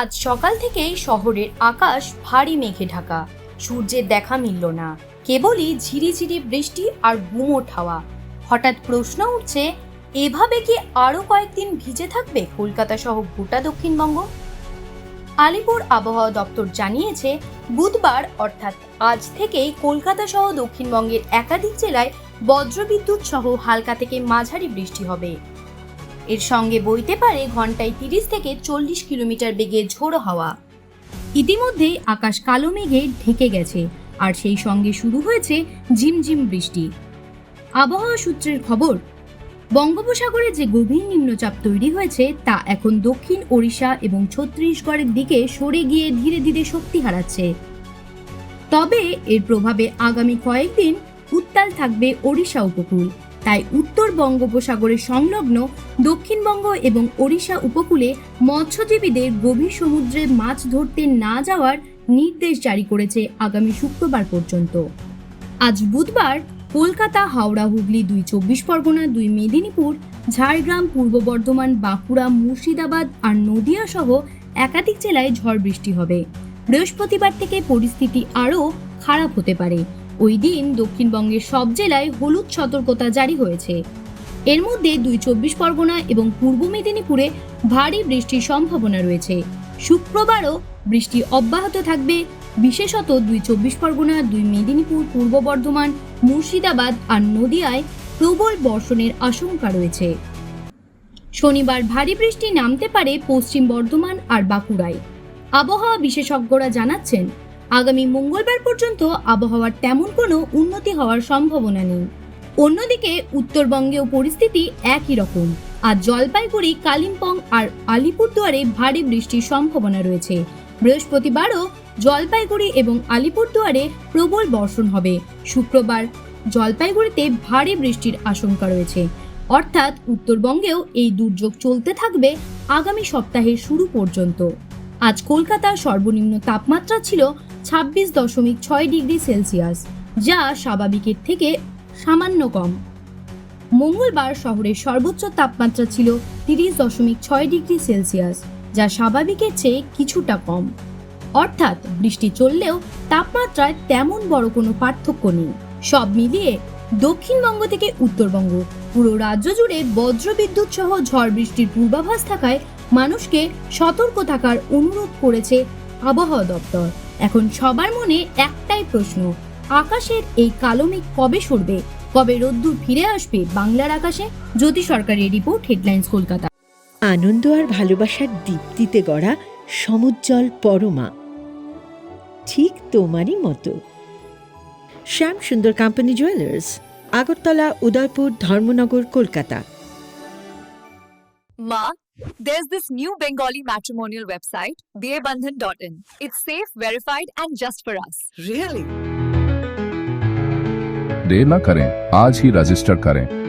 আজ সকাল থেকেই শহরের আকাশ ভারী মেঘে ঢাকা। সূর্যের দেখা মিলল না। কেবলই ঝিরিঝিরি বৃষ্টি আর গুমোট হাওয়া। হঠাৎ প্রশ্ন উঠছে, এভাবে কি আরও কয়েকদিন ভিজে থাকবে কলকাতা সহ গোটা দক্ষিণবঙ্গ? আলিপুর আবহাওয়া দপ্তর জানিয়েছে, বুধবার অর্থাৎ আজ থেকেই কলকাতা সহ দক্ষিণবঙ্গের একাধিক জেলায় বজ্রবিদ্যুৎ সহ হালকা থেকে মাঝারি বৃষ্টি হবে। এর সঙ্গে বইতে পারে ঘন্টায় তিরিশ থেকে চল্লিশ কিলোমিটার বেগে ঝোড়ো হাওয়া। ইতিমধ্যেই আকাশ কালো মেঘে ঢেকে গেছে, আর সেই সঙ্গে শুরু হয়েছে ঝিমঝিম বৃষ্টি। আবহাওয়া সূত্রের খবর, বঙ্গোপসাগরে যে গভীর নিম্নচাপ তৈরি হয়েছে, তা এখন দক্ষিণ ওড়িশা এবং ছত্তিশগড়ের দিকে সরে গিয়ে ধীরে ধীরে শক্তি হারাচ্ছে। তবে এর প্রভাবে আগামী কয়েকদিন উত্তাল থাকবে ওড়িশা উপকূল। তাই উত্তর বঙ্গোপসাগরের সংলগ্ন দক্ষিণবঙ্গ এবং ওড়িশা উপকূলে মৎস্যজীবীদের গভীর সমুদ্রে মাছ ধরতে না যাওয়ার নির্দেশ জারি করেছে আগামী শুক্রবার পর্যন্ত। আজ বুধবার কলকাতা, হাওড়া, হুগলি, দুই চব্বিশ পরগনা, দুই মেদিনীপুর, ঝাড়গ্রাম, পূর্ব বর্ধমান, বাঁকুড়া, মুর্শিদাবাদ আর নদিয়া সহ একাধিক জেলায় ঝড় বৃষ্টি হবে। বৃহস্পতিবার থেকে পরিস্থিতি আরও খারাপ হতে পারে। ওই দিন দক্ষিণবঙ্গের সব জেলায় হলুদ সতর্কতা জারি হয়েছে। এর মধ্যে দুই চব্বিশ পরগনা এবং পূর্ব মেদিনীপুরে ভারী বৃষ্টির সম্ভাবনা রয়েছে। শুক্রবারও বৃষ্টি অব্যাহত থাকবে। বিশেষত দুই চব্বিশ পরগনা, দুই মেদিনীপুর, পূর্ব বর্ধমান, মুর্শিদাবাদ আর নদিয়ায় প্রবল বর্ষণের আশঙ্কা রয়েছে। শনিবার ভারী বৃষ্টি নামতে পারে পশ্চিম বর্ধমান আর বাঁকুড়ায়। আবহাওয়া বিশেষজ্ঞরা জানাচ্ছেন আগামী মঙ্গলবার পর্যন্ত আবহাওয়ার তেমন কোনো উন্নতি হওয়ার সম্ভাবনা নেই। অন্যদিকে উত্তরবঙ্গেও পরিস্থিতি একই রকম। আর জলপাইগুড়ি, কালিম্পং আর আলিপুরদুয়ারে ভারী বৃষ্টির সম্ভাবনা রয়েছে। বৃহস্পতিবারও জলপাইগুড়ি এবং আলিপুরদুয়ারে প্রবল বর্ষণ হবে। শুক্রবার জলপাইগুড়িতে ভারী বৃষ্টির আশঙ্কা রয়েছে। অর্থাৎ উত্তরবঙ্গেও এই দুর্যোগ চলতে থাকবে আগামী সপ্তাহের শুরু পর্যন্ত। আজ কলকাতার সর্বনিম্ন তাপমাত্রা ছিল ছাব্বিশ দশমিক ছয় ডিগ্রি সেলসিয়াস, যা স্বাভাবিকের থেকে সামান্য কম। মঙ্গলবার শহরের সর্বোচ্চ তাপমাত্রা ছিল তিরিশ দশমিক ছয় ডিগ্রি সেলসিয়াস, যা স্বাভাবিকের চেয়ে কিছুটা কম। অর্থাৎ বৃষ্টি চললেও তাপমাত্রায় তেমন বড় কোনো পার্থক্য নেই। সব মিলিয়ে দক্ষিণবঙ্গ থেকে উত্তরবঙ্গ, পুরো রাজ্য জুড়ে বজ্রবিদ্যুৎ সহ ঝড় বৃষ্টির পূর্বাভাস থাকায় মানুষকে সতর্ক থাকার অনুরোধ করেছে আবহাওয়া দপ্তর। এখন সবার মনে একটাই প্রশ্ন আকাশের এই কালো মেঘ কবে সরবে? কবে রোদ্দুর ফিরে আসবে বাংলার আকাশে? জ্যোতি সরকারের রিপোর্ট হেডলাইন্স কলকাতা। আনন্দ আর ভালোবাসার দীপ্তিতে গড়া সমুজ্জ্বল পরমা। ঠিক তোমারই মতো। Shyam Sundar company jewellers Agartala Udaipur Dharmanagar Kolkata. Ma, there's this new Bengali matrimonial website, dearbandhan.in. It's safe, verified, and just for us. Really? देर न करें आज ही रजिस्टर करें